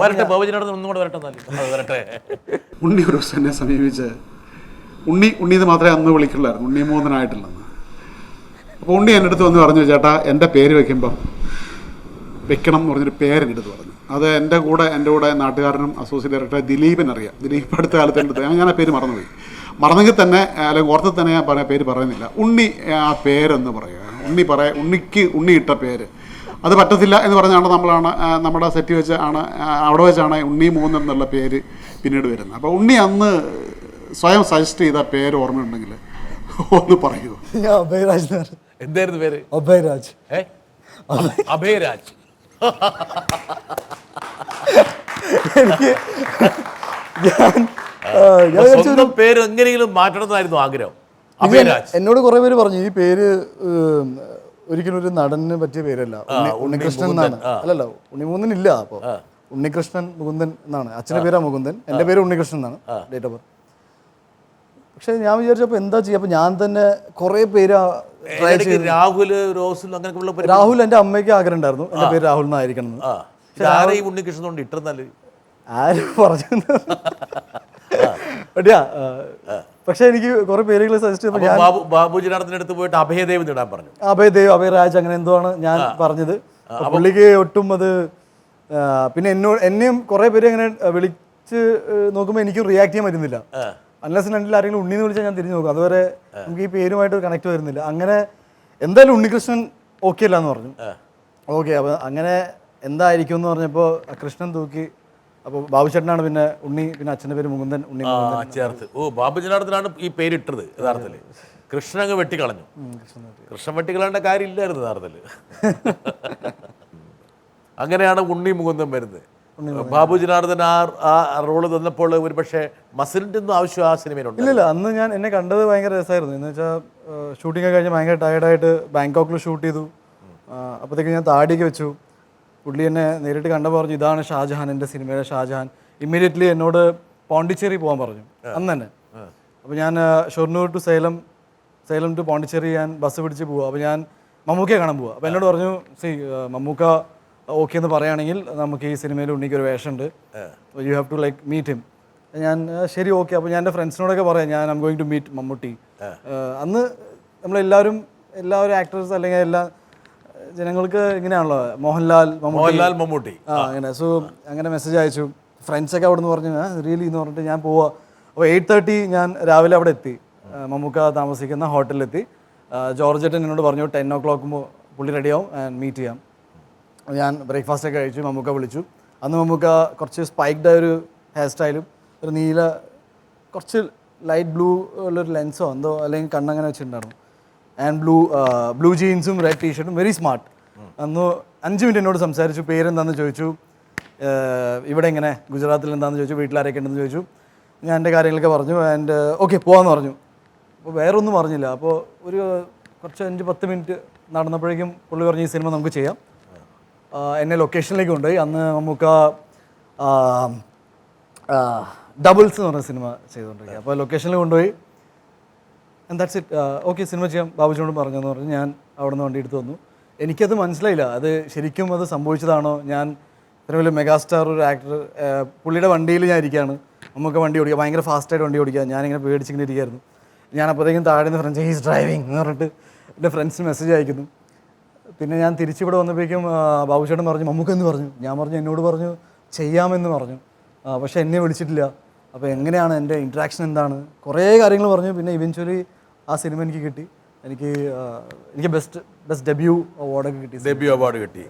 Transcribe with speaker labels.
Speaker 1: വരട്ടെ ബാബുജിനോട് ഒന്നുകൂടെ വരട്ടെ വരട്ടെ.
Speaker 2: ഉണ്ണി ഒരു ദിവസം എന്നെ സമീപിച്ച് ഉണ്ണി ഉണ്ണി എന്ന് മാത്രമേ അന്ന് വിളിക്കുള്ളായിരുന്നു. ഉണ്ണി മൂന്നനായിട്ടില്ലെന്ന്. അപ്പോൾ ഉണ്ണി എന്റെ അടുത്ത് വന്ന് പറഞ്ഞു ചേട്ടാ എന്റെ പേര് വെക്കുമ്പം വെക്കണം എന്ന് പറഞ്ഞൊരു പേര് എന്റെ അടുത്ത് പറഞ്ഞു. അത് എന്റെ കൂടെ എന്റെ കൂടെ നാട്ടുകാരനും അസോസിയേറ്റ് ഡയറക്ടർ ദിലീപിന് അറിയാം. ദിലീപ് അടുത്ത കാലത്ത് എന്റെ അടുത്ത് ഞാൻ ആ പേര് മറന്നുപോയി. മറന്നെങ്കിൽ തന്നെ അല്ലെങ്കിൽ ഓർത്ത് തന്നെ ഞാൻ പറയാൻ പേര് പറയുന്നില്ല. ഉണ്ണി ആ പേരെന്ന് പറയുക. ഉണ്ണി പറയ ഉണ്ണിക്ക് ഉണ്ണി ഇട്ട പേര്. അത് പറ്റത്തില്ല എന്ന് പറഞ്ഞാണ് നമ്മളാണ് നമ്മുടെ സെറ്റ് വെച്ച് ആണ് അവിടെ വെച്ചാണ് ഉണ്ണി മൂന്ന് എന്നുള്ള പേര് പിന്നീട് വരുന്നത്. അപ്പോൾ ഉണ്ണി അന്ന് സ്വയം സജസ്റ്റ് ചെയ്ത പേര് ഓർമ്മയുണ്ടെങ്കിൽ ഒന്ന് പറയൂ.
Speaker 3: അഭയരാജ്.
Speaker 1: എന്തായിരുന്നു പേര്?
Speaker 3: അഭയരാജ്.
Speaker 1: അഭയരാജ്.
Speaker 3: എനിക്ക് ഞാൻ
Speaker 1: പേര് എങ്ങനെയെങ്കിലും മാറ്റണമെന്നായിരുന്നു ആഗ്രഹം. അഭയരാജ്
Speaker 3: എന്നോട് കുറെ പേര് പറഞ്ഞു ഈ പേര് ഒരിക്കലും ഒരു നടന് പറ്റിയ പേരല്ല. ഉണ്ണി ഉണ്ണികൃഷ്ണൻ എന്നാണ്. അല്ലല്ല ഉണ്ണിമൂന്നൻ ഇല്ല അപ്പൊ ഉണ്ണികൃഷ്ണൻ മുകുന്ദൻ എന്നാണ്. അച്ഛന്റെ പേരാ മുകുന്ദൻ എന്റെ പേര് ഉണ്ണികൃഷ്ണൻ എന്നാണ് ഡേറ്റ് ഓഫ് ബർത്ത് പക്ഷെ ഞാൻ വിചാരിച്ചപ്പോ എന്താ ചെയ്യാ? അപ്പോൾ ഞാൻ തന്നെ കുറെ പേര്
Speaker 1: രാഹുൽ റോസുൽ പേര്
Speaker 3: രാഹുൽ എന്റെ അമ്മയ്ക്ക് ആഗ്രഹം ഉണ്ടായിരുന്നു. എന്റെ പേര് രാഹുൽ എന്നായിരിക്കണം
Speaker 1: ആരെയും ഉണ്ണികൃഷ്ണൻ കൊണ്ട്
Speaker 3: ആര് പറഞ്ഞു പക്ഷെ എനിക്ക് കുറെ പേരുകൾ സജസ്റ്റ് ചെയ്തപ്പോൾ
Speaker 1: അപ്പൊ ബാബു ബാബുജിനാടത്തിന്റെ അടുത്ത് പോയിട്ട് അഭയദേവ് നേടാൻ പറഞ്ഞു.
Speaker 3: അഭയദേവ് അഭയരാജ് അങ്ങനെ എന്തോ ആണ് ഞാൻ പറഞ്ഞത്. അപ്പൊ പുള്ളിക്ക് ഒട്ടും അത് പിന്നെ എന്നോട് എന്നെയും കുറെ പേര് അങ്ങനെ വിളിച്ച് നോക്കുമ്പോൾ എനിക്കും റിയാക്ട് ചെയ്യാൻ പറ്റുന്നില്ല. അൺലെസ് രണ്ടിൽ ആരെങ്കിലും ഉണ്ണിന്ന് വിളിച്ചാൽ ഞാൻ തിരിഞ്ഞു നോക്കും. അതുവരെ നമുക്ക് ഈ പേരുമായിട്ട് കണക്ട് വരുന്നില്ല. അങ്ങനെ എന്തായാലും ഉണ്ണികൃഷ്ണൻ ഓക്കെ അല്ല എന്ന് പറഞ്ഞു ഓക്കെ അപ്പോൾ അങ്ങനെ എന്തായിരിക്കും എന്ന് പറഞ്ഞപ്പോൾ കൃഷ്ണൻ തൂക്കി അപ്പോൾ ബാബുചേട്ടനാണ് പിന്നെ ഉണ്ണി പിന്നെ അച്ഛന്റെ പേര് മുകുന്ദൻ ഉണ്ണി
Speaker 1: ആ
Speaker 3: മുകുന്ദൻ.
Speaker 1: ചേർത്ത്. ഓ ബാബുജിനാടത്തിനാണ് ഈ പേരിട്ടത് യഥാർത്ഥത്തിൽ കൃഷ്ണൻ അങ്ങ് വെട്ടിക്കളഞ്ഞു. കൃഷ്ണൻ വെട്ടിക്കളയേണ്ട കാര്യമില്ലായിരുന്നു യഥാർത്ഥത്തിൽ അങ്ങനെയാണ് ഉണ്ണി മുകുന്ദൻ വരുന്നത്. ബാബു ജനാർദ്ദൻ ആ ആ റോൾ തന്നപ്പോൾ ഒരു പക്ഷേ മസിലിന്റെ ഒന്നും ആവശ്യം ആ സിനിമയിലുണ്ട്
Speaker 3: ഇല്ലില്ല അന്ന് ഞാൻ എന്നെ കണ്ടത് ഭയങ്കര രസമായിരുന്നു. എന്ന് വെച്ചാൽ ഷൂട്ടിംഗ് ഒക്കെ കഴിഞ്ഞ് ഭയങ്കര ടയർഡായിട്ട് ബാങ്കോക്കിൽ ഷൂട്ട് ചെയ്തു. അപ്പോഴത്തേക്ക് ഞാൻ താടിയൊക്കെ വെച്ചു. പുള്ളി എന്നെ നേരിട്ട് കണ്ടപ്പോൾ പറഞ്ഞു ഇതാണ് ഷാജഹാൻ എന്റെ സിനിമയിലെ ഷാജഹാൻ. ഇമ്മീഡിയറ്റ്ലി എന്നോട് പോണ്ടിച്ചേരി പോകാൻ പറഞ്ഞു. അന്ന് തന്നെ. അപ്പോൾ ഞാൻ ഷൊർണൂർ ടു സേലം സേലം ടു പോണ്ടിച്ചേരി ഞാൻ ബസ് പിടിച്ച് പോവുക അപ്പോൾ ഞാൻ മമ്മൂക്കയെ കാണാൻ പോവുക അപ്പോൾ എന്നോട് പറഞ്ഞു സി മമ്മൂക്ക ഓക്കെ എന്ന് പറയുകയാണെങ്കിൽ നമുക്ക് ഈ സിനിമയിൽ ഉണ്ണിക്ക് ഒരു വേഷമുണ്ട്. You have to like meet him ഞാൻ ശരി ഓക്കെ. അപ്പോൾ ഞാൻ എന്റെ ഫ്രണ്ട്സിനോടൊക്കെ പറയാം ഞാൻ I'm going to meet Mammootty. അന്ന് നമ്മളെല്ലാവരും എല്ലാവരും ആക്ടേഴ്സ് അല്ലെങ്കിൽ എല്ലാ ജനങ്ങൾക്ക് ഇങ്ങനെയാണല്ലോ മോഹൻലാൽ മമ്മൂട്ടി.
Speaker 1: മോഹൻലാൽ മമ്മൂട്ടി.
Speaker 3: ആ അങ്ങനെ സോ അങ്ങനെ മെസ്സേജ് അയച്ചു. ഫ്രണ്ട്സൊക്കെ അവിടെ നിന്ന് പറഞ്ഞു റിയലി എന്ന് പറഞ്ഞിട്ട് ഞാൻ പോവാ. അപ്പോൾ എയ്റ്റ് തേർട്ടി ഞാൻ രാവിലെ അവിടെ എത്തി. മമ്മൂക്ക താമസിക്കുന്ന ഹോട്ടലിലെത്തി. ജോർജ് ഏട്ടൻ എന്നോട് പറഞ്ഞു ടെൻ ഒ ക്ലോക്ക് പുള്ളി റെഡിയാവും ആൻഡ് മീറ്റ് ചെയ്യാം. ഞാൻ ബ്രേക്ക്ഫാസ്റ്റ് ഒക്കെ കഴിച്ചു മമ്മൂക്ക വിളിച്ചു. അന്ന് മമ്മൂക്ക കുറച്ച് സ്പൈക്ഡ് ആയ ഒരു ഹെയർ സ്റ്റൈലും ഒരു നീല കുറച്ച് ലൈറ്റ് ബ്ലൂ ഉള്ളൊരു ലെൻസോ എന്തോ അല്ലെങ്കിൽ കണ്ണങ്ങനെ വെച്ചിട്ടുണ്ടായിരുന്നു. ആൻഡ് ബ്ലൂ ബ്ലൂ ജീൻസും റെഡ് ടീഷർട്ടും വെരി സ്മാർട്ട് അന്ന് അഞ്ച് മിനിറ്റ് എന്നോട് സംസാരിച്ചു പേരെന്താണെന്ന് ചോദിച്ചു ഇവിടെ എങ്ങനെ ഗുജറാത്തിൽ എന്താണെന്ന് ചോദിച്ചു വീട്ടിലാരൊക്കെ ഉണ്ടെന്ന് ചോദിച്ചു. ഞാൻ എന്റെ കാര്യങ്ങളൊക്കെ പറഞ്ഞു ആൻഡ് ഓക്കെ പോവാന്ന് പറഞ്ഞു. അപ്പോൾ വേറെ ഒന്നും പറഞ്ഞില്ല. അപ്പോൾ ഒരു കുറച്ച് അഞ്ച് പത്ത് മിനിറ്റ് നടന്നപ്പോഴേക്കും പുള്ളി പറഞ്ഞ് ഈ സിനിമ നമുക്ക് ചെയ്യാം. എന്നെ ലൊക്കേഷനിലേക്ക് കൊണ്ടുപോയി. അന്ന് നമുക്ക് ഡബിൾസ് എന്ന് പറഞ്ഞ സിനിമ ചെയ്തുകൊണ്ടിരിക്കുക. അപ്പോൾ ലൊക്കേഷനിൽ കൊണ്ടുപോയി. ദാറ്റ്സ് ഇറ്റ് ഓക്കെ സിനിമ ചെയ്യാം ബാബുജിനോട് പറഞ്ഞെന്ന് പറഞ്ഞ് ഞാൻ അവിടെ നിന്ന് വണ്ടി എടുത്തു വന്നു. എനിക്കത് മനസ്സിലായില്ല. അത് ശരിക്കും അത് സംഭവിച്ചതാണോ? ഞാൻ ഇത്ര വലിയ മെഗാസ്റ്റാർ ഒരു ആക്ടർ പുള്ളിയുടെ വണ്ടിയിൽ ഞാൻ ഇരിക്കുകയാണ്. നമുക്ക് വണ്ടി ഓടിക്കുക ഭയങ്കര ഫാസ്റ്റായിട്ട് വണ്ടി ഓടിക്കുക ഞാനിങ്ങനെ പേടിച്ചിങ്ങനെ ഇരിക്കുകയായിരുന്നു. ഞാൻ അപ്പോഴത്തേക്കും താഴെ നിന്ന് ഫ്രണ്ട്സ് ഹീസ് ഡ്രൈവിംഗ് എന്ന് പറഞ്ഞിട്ട് എന്റെ ഫ്രണ്ട്സിന് മെസ്സേജ് അയക്കുന്നു. പിന്നെ ഞാൻ തിരിച്ചിവിടെ വന്നപ്പോഴേക്കും ബാബുചേട്ടൻ പറഞ്ഞു മമ്മൂക്കെന്ന് പറഞ്ഞു. ഞാൻ പറഞ്ഞു എന്നോട് പറഞ്ഞു ചെയ്യാമെന്ന് പറഞ്ഞു. പക്ഷെ എന്നെ വിളിച്ചിട്ടില്ല. അപ്പോൾ എങ്ങനെയാണ് എന്റെ ഇൻട്രാക്ഷൻ എന്താണ്? കുറേ കാര്യങ്ങൾ പറഞ്ഞു. പിന്നെ ഇവൻച്വലി ആ സിനിമ എനിക്ക് കിട്ടി. എനിക്ക് എനിക്ക് ബെസ്റ്റ് ബെസ്റ്റ് ഡെബ്യൂ അവാർഡൊക്കെ കിട്ടി
Speaker 1: ഡെബ്യൂ അവാർഡ് കിട്ടി.